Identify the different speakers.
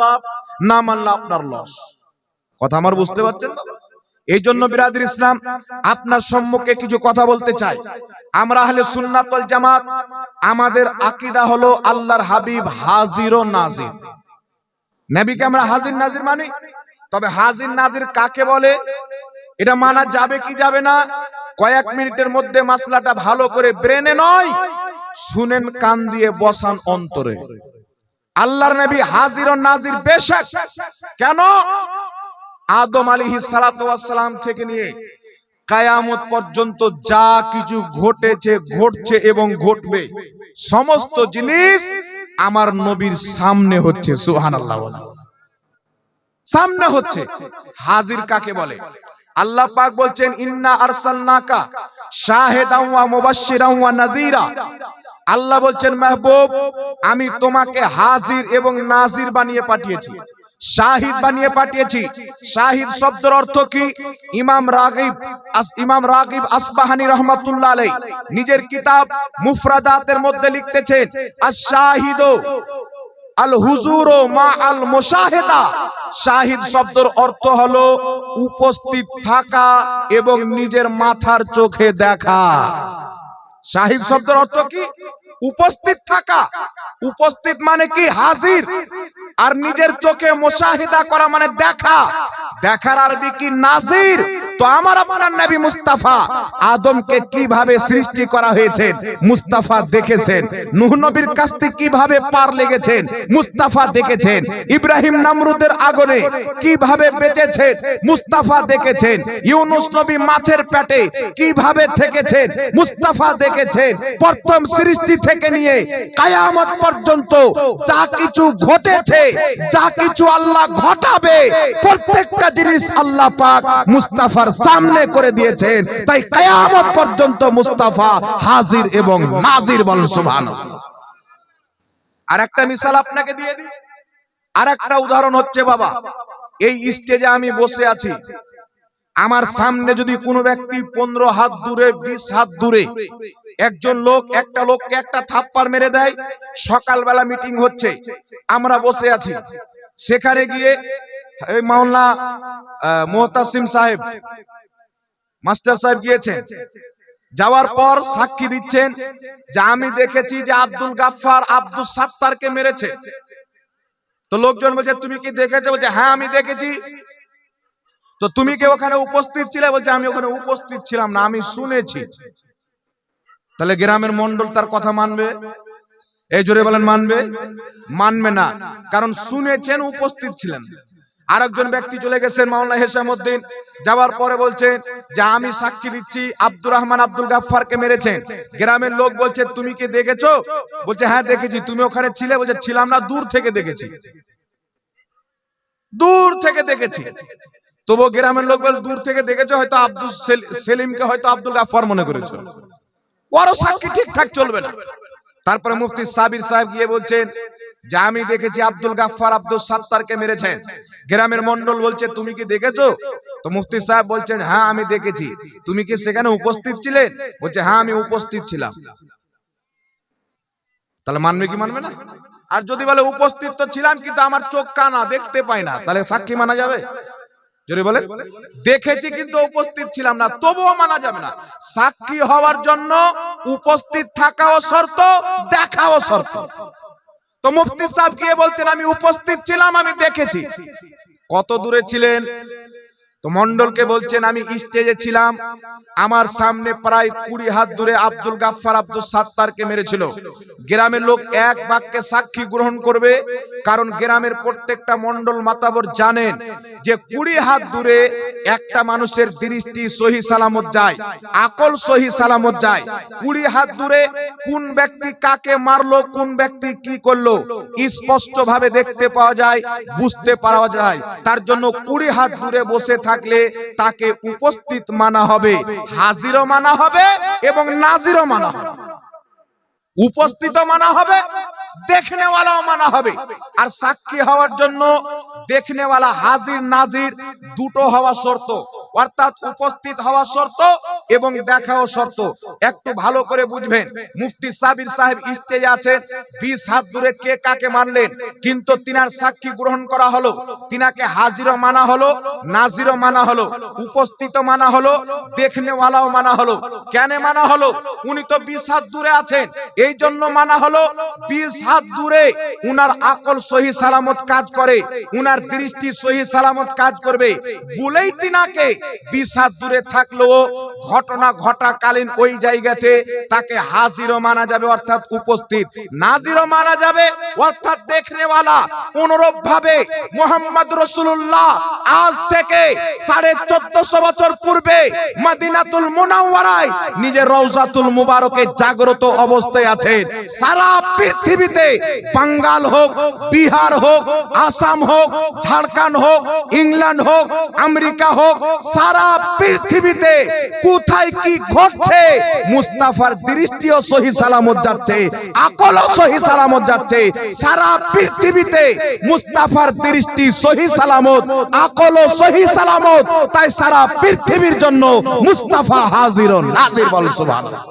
Speaker 1: লাভ না মানলে আপনার লস। কথা আমার বুঝতে পারছেন? এই জন্য বিরাদির ইসলাম, আপনার সম্মুখে কিছু কথা বলতে চাই। আমরা আহলে সুন্নাত ওয়াল জামাত, আমাদের আকীদা হলো আল্লাহর হাবিব হাজির ও নাজির। নবীকে আমরা হাজির নাজির মানি? তবে হাজির নাজির কাকে বলে? এটা মানা যাবে কি যাবে না? কয়েক মিনিটের মধ্যে মাসলাটা ভালো করে ব্রেনে নয়, শুনেন কান দিয়ে বসান অন্তরে। আল্লাহর নবী হাজির ও নাজির বেশক। কেন? আদম আলিহি সালাম থেকে নিয়ে কায়ামত পর্যন্ত যা কিছু ঘটেছে, ঘটছে এবং ঘটবে, সমস্ত জিনিস আমার নবীর সামনে হচ্ছে সুহান আল্লাহ সামনে হচ্ছে। হাজির কাকে বলে? আল্লাহ পাক বলছেন, ইন্না আরসালনাকা শাহিদান ওয়া মুবাশশিরান ওয়া নাযীরা। আল্লাহ বলছেন, মাহবুব, আমি তোমাকে হাজির এবং নাজির বানিয়ে পাঠিয়েছি। শাহিদ বানিয়ে পাঠিয়েছি। শাহিদ শব্দের অর্থ কি? ইমাম রাগিব ইমাম রাগিব আসবাহানি রহমাতুল্লাহ আলাই নিজের কিতাব মুফরাদাতের মধ্যে লিখতেছেন আশ শাহিদু আল হুজুর ও মা আল মুশাহেদা। শাহিদ শব্দের অর্থ হলো উপস্থিত থাকা এবং নিজের মাথার চোখে দেখা। শাহিদ শব্দের অর্থ কি? উপস্থিত থাকা। উপস্থিত মানে কি? হাজির। আর নিজের চোখে মোশাহিদা করা মানে দেখা। দেখার আরবি কি? নাজির। তো আমার আপনার নবী মুস্তাফা আদমকে কীভাবে সৃষ্টি করা হয়েছে? মুস্তাফা দেখেছেন। নূহ নবীর কাছ কীভাবে পার লেগেছেন? মুস্তাফা দেখেছেন। ইব্রাহিম নামরুদের আগুনে কীভাবে বেঁচেছেন? মুস্তাফা দেখেছেন। ইউনুস নবী মাছের পেটে কীভাবে থেকেছেন? মুস্তাফা দেখেছেন। প্রথম সৃষ্টি থেকে নিয়ে কায়ামত পর্যন্ত যা কিছু ঘটেছে, যা কিছু আল্লাহ ঘটাবে, প্রত্যেকটা জিনিস আল্লাহ পাক মুস্তাফার সামনে করে দিয়েছেন। তাই কায়ামত পর্যন্ত মুস্তাফা হাজির এবং নাজির বলেন সুবহানাল্লাহ। আর একটা মিসাল আপনাকে দিয়ে দিই। আর একটা উদাহরণ হচ্ছে বাবা, এই স্টেজে আমি বসে আছি। আমার সামনে যদি কোনো ব্যক্তি পনেরো হাত দূরে, বিশ হাত দূরে, একজন লোক, একটা লোককে একটা থাপ্পড় মেরে দেয়, সকালবেলা মিটিং হচ্ছে। আমরা বসে আছি। সেখানে গিয়ে এই মাওলানা মোহতাসিম সাহেব, মাস্টার সাহেব গিয়েছেন। যাওয়ার পর সাক্ষী দিচ্ছেন যে আমি দেখেছি যে আব্দুল গাফফার আব্দুল সাত্তারকে মেরেছে। তো লোকজন বলছে, তুমি কি দেখেছ? বলছে হ্যাঁ আমি দেখেছি। তো তুমি কি ওখানে উপস্থিত ছিলে? বলছে, আমি ওখানে উপস্থিত ছিলাম না, আমি শুনেছি। তাহলে গ্রামের মন্ডল তার কথা মানবে? এই জোরে বলেন, মানবে? মানবে না। কারণ শুনেছেন, উপস্থিত ছিলেন। আরেকজন ব্যক্তি চলে গেছেন মাওলানা হেসামউদ্দিন, যাওয়ার পরে বলছেন যে, আমি সাক্ষী দিচ্ছি আব্দুর রহমান আব্দুল গাফফারকে মেরেছেন। গ্রামের লোক বলছে, তুমি কি দেখেছ? বলছে হ্যাঁ দেখেছি। তুমি ওখানে ছিলে? বলছে, ছিলাম না, দূর থেকে দেখেছি। দূর থেকে দেখেছি। তবু গ্রামের লোক বলে, দূর থেকে দেখেছ? হয়তো আব্দুল সেল- সেলিমকে হয়তো আব্দুল গাফফার মনে করেছ। ওরও সাক্ষী ঠিকঠাক চলবে না। তারপরে মুফতি সাবির সাহেব গিয়ে বলছেন যে আমি দেখেছি আব্দুল গাফফার আব্দুল সাত্তারকে মেরেছেন। গ্রামের মন্ডল বলছে, তুমি কি দেখেছ? তো মুফতি সাহেব বলছেন হ্যাঁ আমি দেখেছি। তুমি কি সেখানে উপস্থিত ছিলে? বলছে হ্যাঁ আমি উপস্থিত ছিলাম। তাহলে মানবে কি মানবে না? আর যদি বলে, উপস্থিত তো ছিলাম, কিন্তু আমার চোখ কানা দেখতে পাই না, তাহলে সাক্ষী মানা যাবে? যদি বলে, দেখেছি, কিন্তু উপস্থিত ছিলাম না, তবুও মানা যাবে না। সাক্ষী হওয়ার জন্য উপস্থিত থাকাও শর্ত, দেখাও শর্ত। তো মুফতি সাহেব গিয়ে বলছেন আমি উপস্থিত ছিলাম আমি দেখেছি। কত দূরে ছিলেন? তো মন্ডলকে বলছেন, আমি স্টেজে ছিলাম। আমার সামনে প্রায় কুড়ি হাত দূরে আব্দুল গাফফার আব্দুল সাত্তারকে মেরেছিল। গ্রামের লোক এক বাক্যে সাক্ষী গ্রহণ করবে, কারণ গ্রামের প্রত্যেকটা মন্ডল মাতাবর জানেন যে কুড়ি হাত দূরে একটা মানুষের দৃষ্টি সহি সালামত যায়, আকল সহি সালামত যায়। কুড়ি হাত দূরে কোন ব্যক্তি কাকে মারলো, কোন ব্যক্তি কি করল স্পষ্ট ভাবে দেখতে পাওয়া যায়, বুঝতে পারা যায়। তার জন্য কুড়ি হাত দূরে বসে থাকলে তাকে উপস্থিত মানা হবে, হাজিরও মানা হবে এবং নাজিরও মানা হবে। উপস্থিত মানা হবে, দেখনেওয়ালাও মানা হবে। আর সাক্ষী হওয়ার জন্য দেখনেওয়ালা হাজির, নাজির দুটো হওয়া শর্ত। অর্থাৎ উপস্থিত হওয়া শর্ত এবং দেখাও শর্ত। একটু ভালো করে বুঝবেন। মুফতি সাবির সাহেব স্টেজে আছেন, বিশ হাত দূরে কে কাকে মানলেন? কিন্তু তিনার সাক্ষী গ্রহণ করা হলো, তিনাকে হাজিরও মানা হলো নাজিরও মানা হলো উপস্থিত মানা হলো, দেখনেওয়ালাও মানা হলো। কেন মানা হলো? উনি তো বিশ হাত দূরে আছেন। এই জন্য মানা হলো, বিশ হাত দূরে উনার আকল সহি সালামত কাজ করে, উনার দৃষ্টি সহি সালামত কাজ করবে। বলেই তিনাকে বিশ হাত দূরে থাকলেও ঘটনা ঘটাকালীন ওই জায়গাতে তাকে হাজিরও মানা যাবে, অর্থাৎ উপস্থিত। নাজিরও মানা যাবে, অর্থাৎ দেখনেওয়ালা। অনুরূপ ভাবে মোহাম্মদ রসুল্লাহ আজ থেকে সাড়ে চোদ্দশো বছর পূর্বে মাদিনাতুল মুনাওয়ারায় নিজের রওজাতুল মুবারকে জাগ্রত অবস্থায় আছেন। সারা পৃথিবীতে বাঙ্গাল হোক, বিহার হোক, আসাম হোক, ঝাড়খণ্ড হোক, ইংল্যান্ড হোক, আমেরিকা হোক, সারা পৃথিবীতে কোথায় কি ঘটছে মুস্তাফার দৃষ্টিও সহি সালামত যাচ্ছে, আকলও সহি সালামত যাচ্ছে। সারা পৃথিবীতে মুস্তাফার দৃষ্টি সহি সালামত, আকলও সহি সালামত তাই সারা পৃথিবীর জন্য মুস্তাফা হাজির নাজির বল সুবহানাল্লাহ।